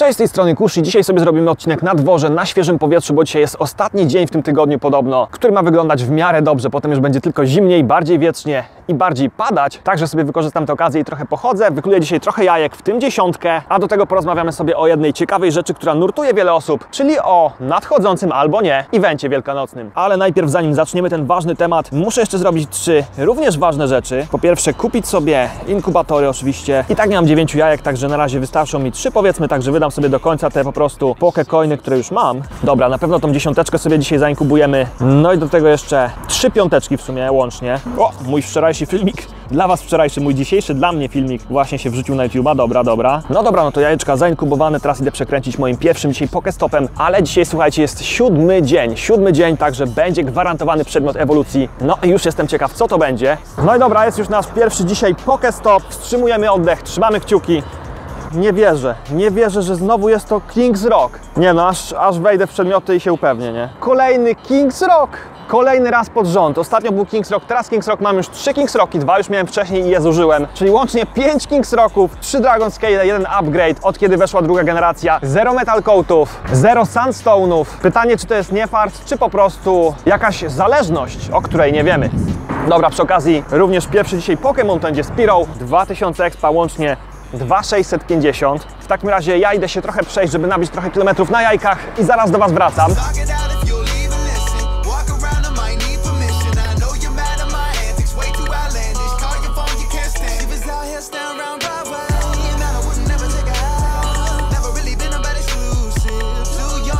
Cześć, z tej strony Kushi. Dzisiaj sobie zrobimy odcinek na dworze, na świeżym powietrzu, bo dzisiaj jest ostatni dzień w tym tygodniu podobno, który ma wyglądać w miarę dobrze. Potem już będzie tylko zimniej, bardziej wiecznie i bardziej padać. Także sobie wykorzystam tę okazję i trochę pochodzę. Wykluję dzisiaj trochę jajek, w tym dziesiątkę, a do tego porozmawiamy sobie o jednej ciekawej rzeczy, która nurtuje wiele osób, czyli o nadchodzącym albo nie evencie wielkanocnym. Ale najpierw, zanim zaczniemy ten ważny temat, muszę jeszcze zrobić trzy również ważne rzeczy. Po pierwsze, kupić sobie inkubatory oczywiście. I tak mam dziewięciu jajek, także na razie wystarczą mi trzy powiedzmy, także wydam sobie do końca te po prostu pokecoiny, które już mam. Dobra, na pewno tą dziesiąteczkę sobie dzisiaj zainkubujemy. No i do tego jeszcze trzy piąteczki w sumie łącznie. O, mój wczorajszy filmik. Dla Was wczorajszy, mój dzisiejszy dla mnie filmik właśnie się wrzucił na YouTube'a. Dobra, dobra. No dobra, no to jajeczka zainkubowane. Teraz idę przekręcić moim pierwszym dzisiaj pokestopem. Ale dzisiaj, słuchajcie, jest siódmy dzień. Siódmy dzień, także będzie gwarantowany przedmiot ewolucji. No i już jestem ciekaw, co to będzie. No i dobra, jest już nasz pierwszy dzisiaj pokestop. Wstrzymujemy oddech, trzymamy kciuki. Nie wierzę, nie wierzę, że znowu jest to King's Rock. Nie no, aż, aż wejdę w przedmioty i się upewnię, nie? Kolejny King's Rock! Kolejny raz pod rząd. Ostatnio był King's Rock, teraz King's Rock mam już trzy King's Rocki, dwa już miałem wcześniej i je zużyłem. Czyli łącznie pięć King's Rocków, trzy Dragon Scale, jeden upgrade od kiedy weszła druga generacja. Zero Metal Coatów, zero Sandstone'ów. Pytanie, czy to jest nie fart, czy po prostu jakaś zależność, o której nie wiemy. Dobra, przy okazji również pierwszy dzisiaj Pokémon to będzie Spiro, 2000 expa łącznie 2650. W takim razie ja idę się trochę przejść, żeby nabić trochę kilometrów na jajkach i zaraz do Was wracam.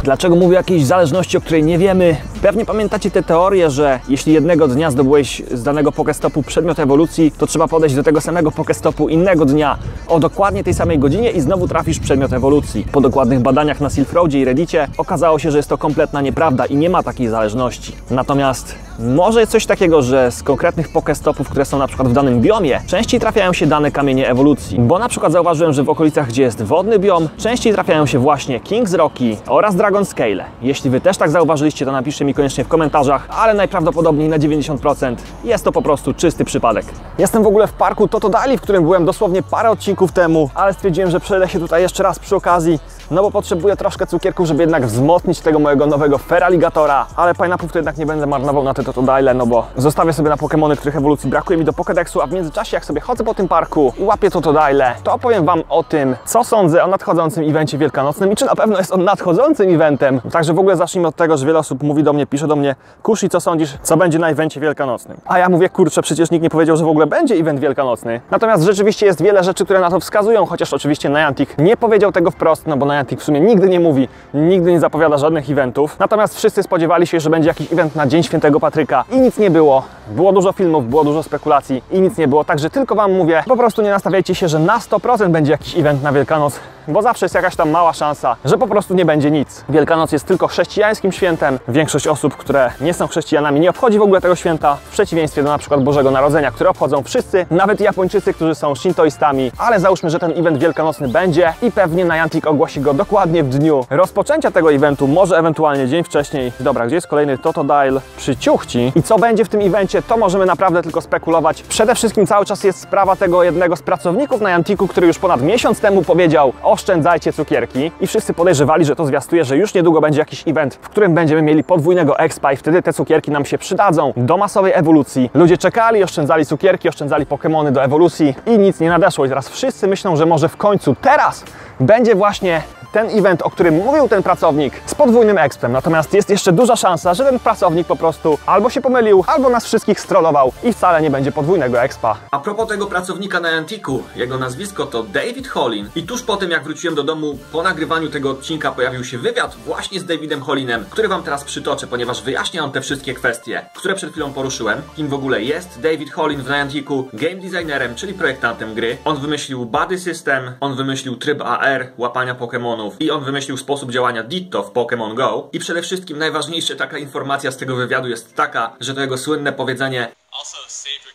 Dlaczego mówię o jakiejś zależności, o której nie wiemy? Pewnie pamiętacie tę teorię, że jeśli jednego dnia zdobyłeś z danego pokestopu przedmiot ewolucji, to trzeba podejść do tego samego pokestopu innego dnia o dokładnie tej samej godzinie i znowu trafisz przedmiot ewolucji. Po dokładnych badaniach na Silk Roadzie i Reddicie okazało się, że jest to kompletna nieprawda i nie ma takiej zależności. Natomiast może jest coś takiego, że z konkretnych pokestopów, które są na przykład w danym biomie, częściej trafiają się dane kamienie ewolucji. Bo na przykład zauważyłem, że w okolicach, gdzie jest wodny biom, częściej trafiają się właśnie King's Rocky oraz Dragon Scale. Jeśli Wy też tak zauważyliście, to napiszcie mi koniecznie w komentarzach, ale najprawdopodobniej na 90% jest to po prostu czysty przypadek. Jestem w ogóle w parku Totodali, w którym byłem dosłownie parę odcinków temu, ale stwierdziłem, że przejdę się tutaj jeszcze raz przy okazji, no bo potrzebuję troszkę cukierków, żeby jednak wzmocnić tego mojego nowego Feraligatora, ale pineapplów to jednak nie będę marnował na te Totodile, no bo zostawię sobie na Pokémony, których ewolucji brakuje mi do Pokédexu, a w międzyczasie jak sobie chodzę po tym parku i łapię Totodile, to opowiem Wam o tym, co sądzę o nadchodzącym evencie wielkanocnym i czy na pewno jest on nadchodzącym eventem. Także w ogóle zacznijmy od tego, że wiele osób mówi do mnie, pisze do mnie, Kushi, co sądzisz, co będzie na evencie wielkanocnym? A ja mówię, kurczę, przecież nikt nie powiedział, że w ogóle będzie event wielkanocny. Natomiast rzeczywiście jest wiele rzeczy, które na to wskazują, chociaż oczywiście Niantic nie powiedział tego wprost, no bo Niantic w sumie nigdy nie mówi, nigdy nie zapowiada żadnych eventów. Natomiast wszyscy spodziewali się, że będzie jakiś event na Dzień Świętego Patryka i nic nie było. Było dużo filmów, było dużo spekulacji i nic nie było, także tylko Wam mówię, po prostu nie nastawiajcie się, że na 100% będzie jakiś event na Wielkanoc, bo zawsze jest jakaś tam mała szansa, że po prostu nie będzie nic. Wielkanoc jest tylko chrześcijańskim świętem. Większość osób, które nie są chrześcijanami, nie obchodzi w ogóle tego święta, w przeciwieństwie do na przykład Bożego Narodzenia, które obchodzą wszyscy, nawet Japończycy, którzy są shintoistami, ale załóżmy, że ten event wielkanocny będzie i pewnie Niantic ogłosi go dokładnie w dniu rozpoczęcia tego eventu, może ewentualnie dzień wcześniej. Dobra, gdzie jest kolejny Totodile przy ciuchci? I co będzie w tym evencie, to możemy naprawdę tylko spekulować. Przede wszystkim cały czas jest sprawa tego jednego z pracowników Nianticu, który już ponad miesiąc temu powiedział oszczędzajcie cukierki i wszyscy podejrzewali, że to zwiastuje, że już niedługo będzie jakiś event, w którym będziemy mieli podwójnego expa i wtedy te cukierki nam się przydadzą do masowej ewolucji. Ludzie czekali, oszczędzali cukierki, oszczędzali Pokémony do ewolucji i nic nie nadeszło. I teraz wszyscy myślą, że może w końcu teraz będzie właśnie ten event, o którym mówił ten pracownik z podwójnym expem. Natomiast jest jeszcze duża szansa, że ten pracownik po prostu albo się pomylił, albo nas wszystkich strollował i wcale nie będzie podwójnego expa. A propos tego pracownika na Antiku, jego nazwisko to David Hollin. I tuż po tym, jak wróciłem do domu, po nagrywaniu tego odcinka pojawił się wywiad właśnie z Davidem Hollinem, który wam teraz przytoczę, ponieważ wyjaśnia on te wszystkie kwestie, które przed chwilą poruszyłem. Kim w ogóle jest David Hollin w Nianticu? Game designerem, czyli projektantem gry. On wymyślił Buddy System, on wymyślił tryb AR, łapania Pokémonów i on wymyślił sposób działania Ditto w Pokémon Go. I przede wszystkim najważniejsza taka informacja z tego wywiadu jest taka, że to jego słynne powiedzenie Also.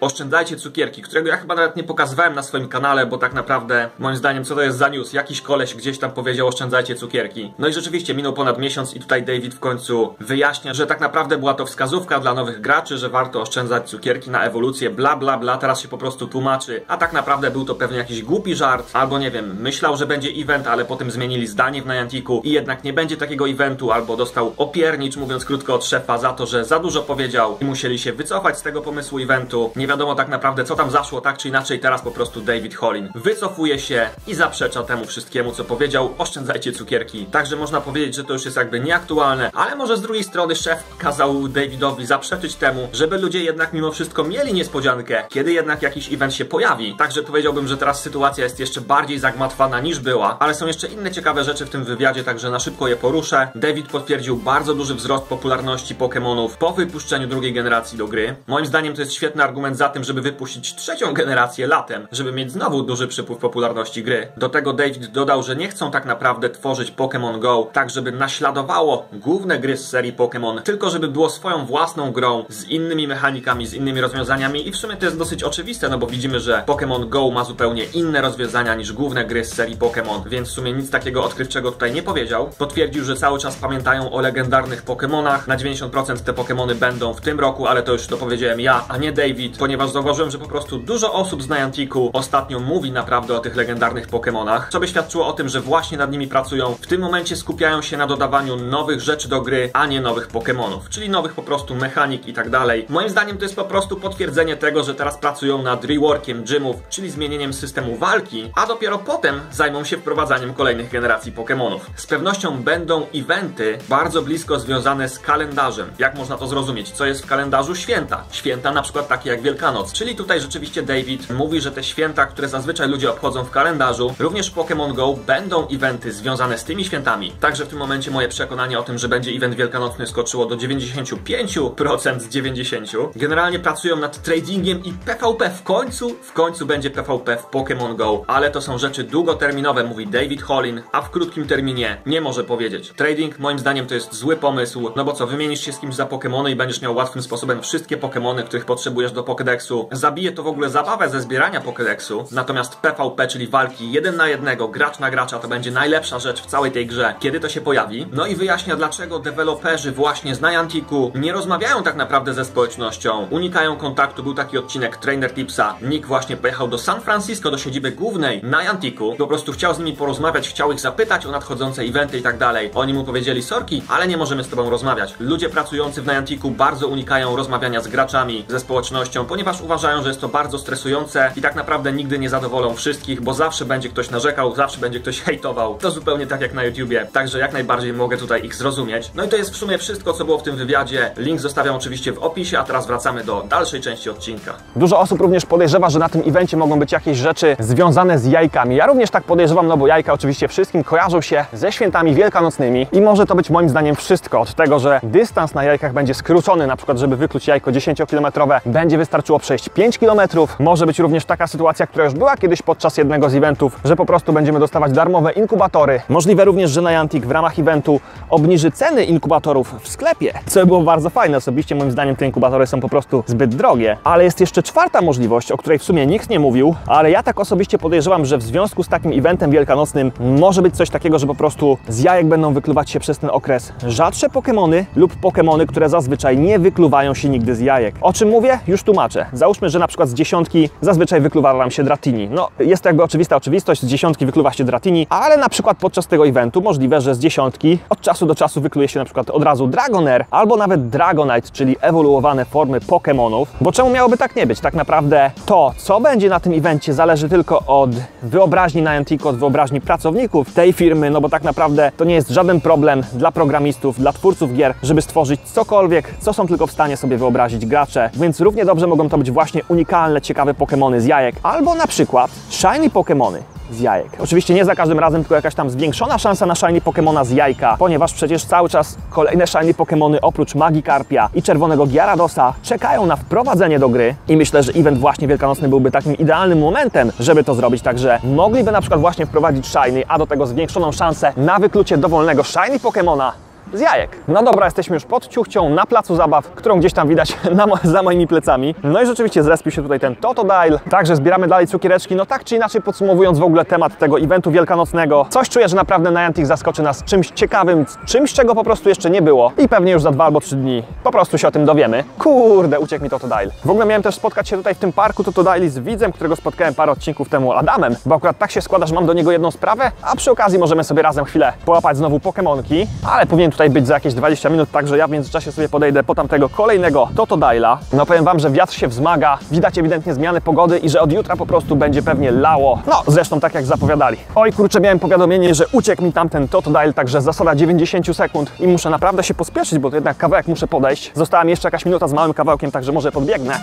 Oszczędzajcie cukierki, którego ja chyba nawet nie pokazywałem na swoim kanale, bo tak naprawdę, moim zdaniem, co to jest za news? Jakiś koleś gdzieś tam powiedział oszczędzajcie cukierki. No i rzeczywiście minął ponad miesiąc i tutaj David w końcu wyjaśnia, że tak naprawdę była to wskazówka dla nowych graczy, że warto oszczędzać cukierki na ewolucję, bla bla bla, teraz się po prostu tłumaczy. A tak naprawdę był to pewnie jakiś głupi żart, albo nie wiem, myślał, że będzie event, ale potem zmienili zdanie w Nianticu i jednak nie będzie takiego eventu, albo dostał opiernicz, mówiąc krótko od szefa, za to, że za dużo powiedział i musieli się wycofać z tego pomysłu eventu. Nie wiadomo tak naprawdę, co tam zaszło, tak czy inaczej, teraz po prostu David Hollin wycofuje się i zaprzecza temu wszystkiemu, co powiedział. Oszczędzajcie cukierki. Także można powiedzieć, że to już jest jakby nieaktualne, ale może z drugiej strony szef kazał Davidowi zaprzeczyć temu, żeby ludzie jednak mimo wszystko mieli niespodziankę, kiedy jednak jakiś event się pojawi. Także powiedziałbym, że teraz sytuacja jest jeszcze bardziej zagmatwana niż była, ale są jeszcze inne ciekawe rzeczy w tym wywiadzie, także na szybko je poruszę. David potwierdził bardzo duży wzrost popularności Pokémonów po wypuszczeniu drugiej generacji do gry. Moim zdaniem to jest świetny argument za tym, żeby wypuścić trzecią generację latem, żeby mieć znowu duży przypływ popularności gry. Do tego David dodał, że nie chcą tak naprawdę tworzyć Pokémon Go tak, żeby naśladowało główne gry z serii Pokémon, tylko żeby było swoją własną grą z innymi mechanikami, z innymi rozwiązaniami i w sumie to jest dosyć oczywiste, no bo widzimy, że Pokémon Go ma zupełnie inne rozwiązania niż główne gry z serii Pokémon, więc w sumie nic takiego odkrywczego tutaj nie powiedział. Potwierdził, że cały czas pamiętają o legendarnych Pokémonach. Na 90% te Pokémony będą w tym roku, ale to już to powiedziałem ja, a nie David, ponieważ zauważyłem, że po prostu dużo osób z Nianticu ostatnio mówi naprawdę o tych legendarnych Pokémonach, co by świadczyło o tym, że właśnie nad nimi pracują. W tym momencie skupiają się na dodawaniu nowych rzeczy do gry, a nie nowych Pokémonów, czyli nowych po prostu mechanik i tak dalej. Moim zdaniem to jest po prostu potwierdzenie tego, że teraz pracują nad reworkiem gymów, czyli zmienieniem systemu walki, a dopiero potem zajmą się wprowadzaniem kolejnych generacji Pokémonów. Z pewnością będą eventy bardzo blisko związane z kalendarzem. Jak można to zrozumieć? Co jest w kalendarzu święta? Święta na przykład takie jak Wielkanoc. Czyli tutaj rzeczywiście David mówi, że te święta, które zazwyczaj ludzie obchodzą w kalendarzu, również w Pokémon Go będą eventy związane z tymi świętami. Także w tym momencie moje przekonanie o tym, że będzie event wielkanocny skoczyło do 95% z 90. Generalnie pracują nad tradingiem i PvP w końcu, w końcu będzie PvP w Pokémon Go, ale to są rzeczy długoterminowe, mówi David Hollin, a w krótkim terminie nie może powiedzieć. Trading moim zdaniem to jest zły pomysł, no bo co, wymienisz się z kimś za Pokémony i będziesz miał łatwym sposobem wszystkie Pokémony, których potrzebujesz do Pokédexu. Zabije to w ogóle zabawę ze zbierania Pokédexu, natomiast PvP, czyli walki jeden na jednego, gracz na gracza, to będzie najlepsza rzecz w całej tej grze, kiedy to się pojawi. No i wyjaśnia, dlaczego deweloperzy właśnie z Nianticu nie rozmawiają tak naprawdę ze społecznością, unikają kontaktu. Był taki odcinek Trainer Tipsa. Nick właśnie pojechał do San Francisco, do siedziby głównej Nianticu. Po prostu chciał z nimi porozmawiać, chciał ich zapytać o nadchodzące eventy i tak dalej. Oni mu powiedzieli, sorki, ale nie możemy z tobą rozmawiać. Ludzie pracujący w Nianticu bardzo unikają rozmawiania z graczami, ze społecznością, ponieważ uważają, że jest to bardzo stresujące i tak naprawdę nigdy nie zadowolą wszystkich, bo zawsze będzie ktoś narzekał, zawsze będzie ktoś hejtował. To zupełnie tak jak na YouTubie. Także jak najbardziej mogę tutaj ich zrozumieć. No i to jest w sumie wszystko, co było w tym wywiadzie. Link zostawiam oczywiście w opisie, a teraz wracamy do dalszej części odcinka. Dużo osób również podejrzewa, że na tym evencie mogą być jakieś rzeczy związane z jajkami. Ja również tak podejrzewam, no bo jajka oczywiście wszystkim kojarzą się ze świętami wielkanocnymi i może to być moim zdaniem wszystko. Od tego, że dystans na jajkach będzie skrócony, na przykład żeby wykluć jajko 10-kilometrowe, będzie wystarczyło przejść 5 km. Może być również taka sytuacja, która już była kiedyś podczas jednego z eventów, że po prostu będziemy dostawać darmowe inkubatory. Możliwe również, że Niantic w ramach eventu obniży ceny inkubatorów w sklepie, co by było bardzo fajne. Osobiście moim zdaniem te inkubatory są po prostu zbyt drogie. Ale jest jeszcze czwarta możliwość, o której w sumie nikt nie mówił, ale ja tak osobiście podejrzewam, że w związku z takim eventem wielkanocnym może być coś takiego, że po prostu z jajek będą wykluwać się przez ten okres rzadsze Pokémony lub Pokémony, które zazwyczaj nie wykluwają się nigdy z jajek. O czym mówię? Już tłumaczę. Załóżmy, że na przykład z dziesiątki zazwyczaj wykluwa nam się Dratini. No, jest to jakby oczywista oczywistość, z dziesiątki wykluwa się Dratini, ale na przykład podczas tego eventu możliwe, że z dziesiątki od czasu do czasu wykluje się na przykład od razu Dragonair albo nawet Dragonite, czyli ewoluowane formy Pokémonów. Bo czemu miałoby tak nie być? Tak naprawdę to, co będzie na tym evencie, zależy tylko od wyobraźni Niantic, od wyobraźni pracowników tej firmy, no bo tak naprawdę to nie jest żaden problem dla programistów, dla twórców gier, żeby stworzyć cokolwiek, co są tylko w stanie sobie wyobrazić gracze. Więc równie dobrze mogą to być właśnie unikalne, ciekawe Pokémony z jajek, albo na przykład shiny Pokémony z jajek. Oczywiście nie za każdym razem, tylko jakaś tam zwiększona szansa na shiny Pokemona z jajka, ponieważ przecież cały czas kolejne shiny Pokemony oprócz Magikarpia i czerwonego Gyaradosa czekają na wprowadzenie do gry i myślę, że event właśnie wielkanocny byłby takim idealnym momentem, żeby to zrobić, także mogliby na przykład właśnie wprowadzić shiny, a do tego zwiększoną szansę na wyklucie dowolnego shiny Pokemona z jajek. No dobra, jesteśmy już pod ciuchcią na placu zabaw, którą gdzieś tam widać na za moimi plecami. No i rzeczywiście zrespił się tutaj ten Totodile. Także zbieramy dalej cukiereczki. No tak czy inaczej podsumowując w ogóle temat tego eventu wielkanocnego, coś czuję, że naprawdę Niantic zaskoczy nas czymś ciekawym, czymś czego po prostu jeszcze nie było. I pewnie już za dwa albo trzy dni po prostu się o tym dowiemy. Kurde, uciekł mi Totodile. W ogóle miałem też spotkać się tutaj w tym parku Totodile z widzem, którego spotkałem parę odcinków temu Adamem, bo akurat tak się składa, że mam do niego jedną sprawę, a przy okazji możemy sobie razem chwilę połapać znowu Pokemonki, ale powinien tutaj być za jakieś 20 minut, także ja w międzyczasie sobie podejdę po tamtego kolejnego Totodile'a. No powiem Wam, że wiatr się wzmaga, widać ewidentnie zmiany pogody i że od jutra po prostu będzie pewnie lało. No, zresztą tak jak zapowiadali. Oj kurczę, miałem powiadomienie, że uciekł mi tamten Totodile, także zasada 90 sekund i muszę naprawdę się pospieszyć, bo to jednak kawałek muszę podejść. Została mi jeszcze jakaś minuta z małym kawałkiem, także może podbiegnę.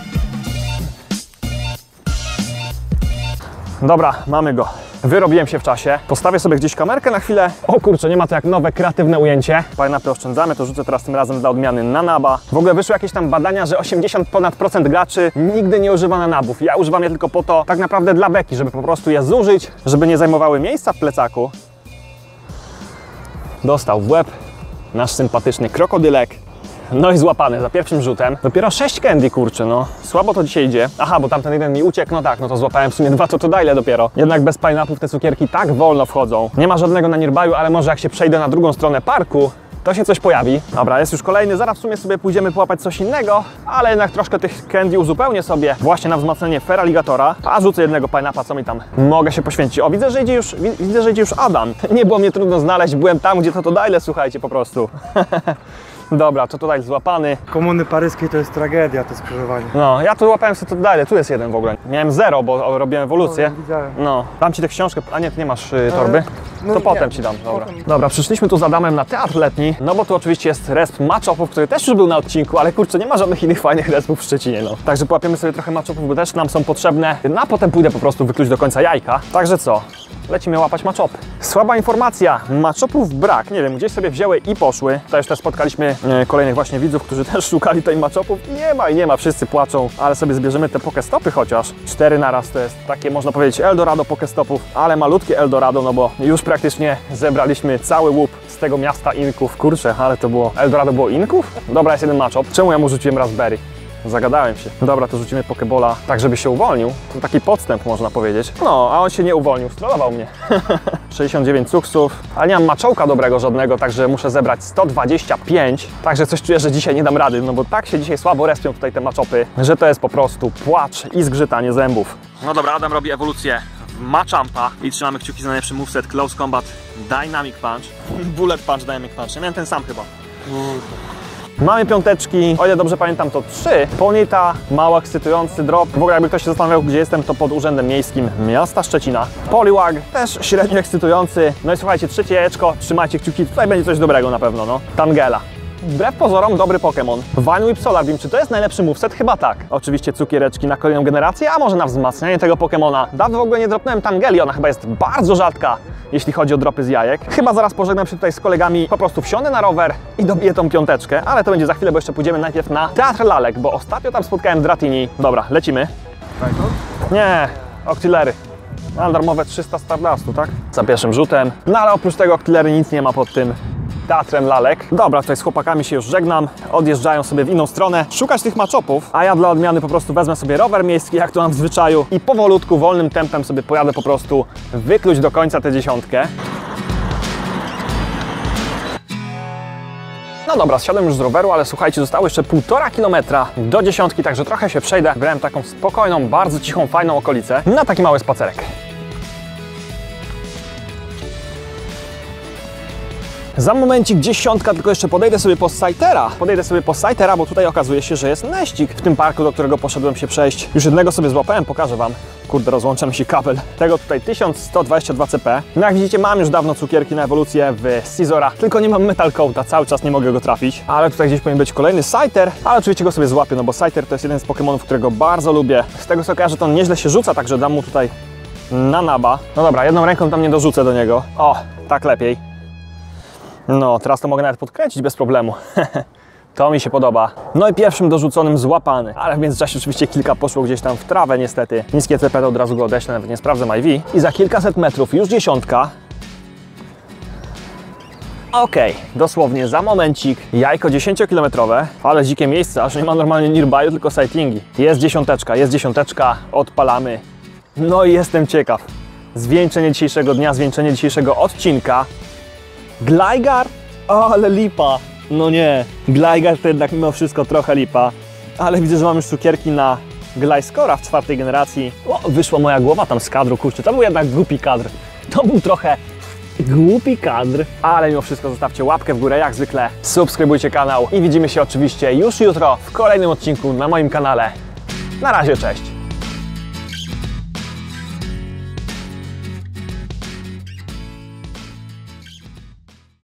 Dobra, mamy go. Wyrobiłem się w czasie. Postawię sobie gdzieś kamerkę na chwilę. O kurczę, nie ma to jak nowe, kreatywne ujęcie. Pineapple oszczędzamy, to rzucę teraz tym razem dla odmiany na naba. W ogóle wyszły jakieś tam badania, że 80 ponad procent graczy nigdy nie używa na nabów. Ja używam je tylko po to, tak naprawdę dla beki, żeby po prostu je zużyć, żeby nie zajmowały miejsca w plecaku. Dostał w łeb nasz sympatyczny krokodylek. No i złapany za pierwszym rzutem. Dopiero 6 candy, kurczę, no. Słabo to dzisiaj idzie. Aha, bo tamten jeden mi uciekł, no tak, no to złapałem w sumie dwa totodile dopiero. Jednak bez pineapów te cukierki tak wolno wchodzą. Nie ma żadnego na nierbaju, ale może jak się przejdę na drugą stronę parku, to się coś pojawi. Dobra, jest już kolejny, zaraz w sumie sobie pójdziemy połapać coś innego, ale jednak troszkę tych candy uzupełnię sobie właśnie na wzmocnienie Feraligatora, a rzucę jednego pineappa, co mi tam mogę się poświęcić. O, widzę, że idzie już, wi- widzę, że idzie już Adam. Nie było mnie trudno znaleźć, byłem tam, gdzie to to dajle, słuchajcie, po prostu. Dobra, to tutaj złapany. Komuny paryskiej to jest tragedia, to skrzyżowanie. No, ja tu łapałem sobie to dalej, tu jest jeden w ogóle. Miałem zero, bo robiłem ewolucję. No, widziałem. No, dam ci tę książkę, a nie, ty nie masz y, torby? no to nie, potem ci dam, dobra. potem. Dobra, przyszliśmy tu z Adamem na teatr letni, no bo tu oczywiście jest resp match-upów, który też już był na odcinku, ale kurczę, nie ma żadnych innych fajnych respów w Szczecinie, no. Także połapiemy sobie trochę match-upów, bo też nam są potrzebne, no a potem pójdę po prostu wykluć do końca jajka. Także co? Lecimy łapać match-upy. Słaba informacja, match-upów brak, nie wiem, gdzieś sobie wzięły i poszły. Tutaj już też spotkaliśmy e, kolejnych właśnie widzów, którzy też szukali tej match-upów. Nie ma i nie ma, wszyscy płaczą, ale sobie zbierzemy te pokestopy chociaż. Cztery naraz to jest takie, można powiedzieć, Eldorado pokestopów, ale malutkie Eldorado, no bo już praktycznie zebraliśmy cały łup z tego miasta Inków. Kurczę, ale to było... Eldorado było Inków? Dobra, jest jeden match-up. Czemu ja mu rzuciłem Raspberry? Zagadałem się. Dobra, to rzucimy Pokebola tak, żeby się uwolnił. To taki podstęp, można powiedzieć. No, a on się nie uwolnił, strollował mnie. 69 cuksów, ale nie mam maczołka dobrego żadnego, także muszę zebrać 125. Także coś czuję, że dzisiaj nie dam rady, no bo tak się dzisiaj słabo respią tutaj te maczopy, że to jest po prostu płacz i zgrzytanie zębów. No dobra, Adam robi ewolucję Machampa i trzymamy kciuki za najlepszy moveset Close Combat Dynamic Punch. Bullet Punch Dynamic Punch. Ja miałem ten sam chyba. Mamy piąteczki, o ile dobrze pamiętam to trzy. Ponita, mało ekscytujący drop. W ogóle jakby ktoś się zastanawiał gdzie jestem, to pod Urzędem Miejskim miasta Szczecina. Poliwag, też średnio ekscytujący. No i słuchajcie, trzecie jajeczko, trzymajcie kciuki, tutaj będzie coś dobrego na pewno, no. Tangela. Wbrew pozorom dobry Pokémon. Vine Whip Solar Beam, czy to jest najlepszy moveset? Chyba tak. Oczywiście cukiereczki na kolejną generację, a może na wzmacnianie tego Pokémona. Dawno w ogóle nie dropnąłem Tangeli, ona chyba jest bardzo rzadka, jeśli chodzi o dropy z jajek. Chyba zaraz pożegnam się tutaj z kolegami, po prostu wsiądę na rower i dobiję tą piąteczkę, ale to będzie za chwilę, bo jeszcze pójdziemy najpierw na Teatr Lalek, bo ostatnio tam spotkałem Dratini. Dobra, lecimy. Nie, Octillery. Mam darmowe 300 Stardustu, tak? Za pierwszym rzutem. No ale oprócz tego Octillery nic nie ma pod tym Teatrem Lalek. Dobra, tutaj z chłopakami się już żegnam. Odjeżdżają sobie w inną stronę. Szukać tych maczopów, a ja dla odmiany po prostu wezmę sobie rower miejski, jak to mam w zwyczaju i powolutku, wolnym tempem sobie pojadę po prostu wykluć do końca tę dziesiątkę. No dobra, zsiadłem już z roweru, ale słuchajcie, zostało jeszcze półtora kilometra do dziesiątki, także trochę się przejdę. Brałem taką spokojną, bardzo cichą, fajną okolicę na taki mały spacerek. Za momencik dziesiątka, tylko jeszcze podejdę sobie po Sightera. Podejdę sobie po Sightera, bo tutaj okazuje się, że jest neścik w tym parku, do którego poszedłem się przejść. Już jednego sobie złapałem, pokażę Wam. Kurde, rozłącza mi się kabel. Tego tutaj 1122 CP. No jak widzicie, mam już dawno cukierki na ewolucję w Scizora, tylko nie mam Metal Coata, cały czas nie mogę go trafić. Ale tutaj gdzieś powinien być kolejny Scyther, ale oczywiście go sobie złapię, no bo Scyther to jest jeden z Pokémonów, którego bardzo lubię. Z tego co kojarzę, to on nieźle się rzuca, także dam mu tutaj na naba. No dobra, jedną ręką tam nie dorzucę do niego. O, tak lepiej. No, teraz to mogę nawet podkręcić bez problemu. To mi się podoba. No i pierwszym dorzuconym złapany. Ale w międzyczasie oczywiście kilka poszło gdzieś tam w trawę niestety. Niskie CP od razu go odeślę, nawet nie sprawdzę IV. I za kilkaset metrów już dziesiątka. Okej, dosłownie za momencik. Jajko 10-kilometrowe, ale dzikie miejsce, aż nie ma normalnie nearby, tylko sightingi. Jest dziesiąteczka, jest dziesiąteczka, odpalamy. No i jestem ciekaw. Zwieńczenie dzisiejszego dnia, zwieńczenie dzisiejszego odcinka. Glajgar? Ale lipa. No nie, Glajgar to jednak mimo wszystko trochę lipa. Ale widzę, że mam już cukierki na Glajskora w czwartej generacji. O, wyszła moja głowa tam z kadru, kurczę, to był jednak głupi kadr. To był trochę głupi kadr. Ale mimo wszystko zostawcie łapkę w górę jak zwykle, subskrybujcie kanał i widzimy się oczywiście już jutro w kolejnym odcinku na moim kanale. Na razie, cześć!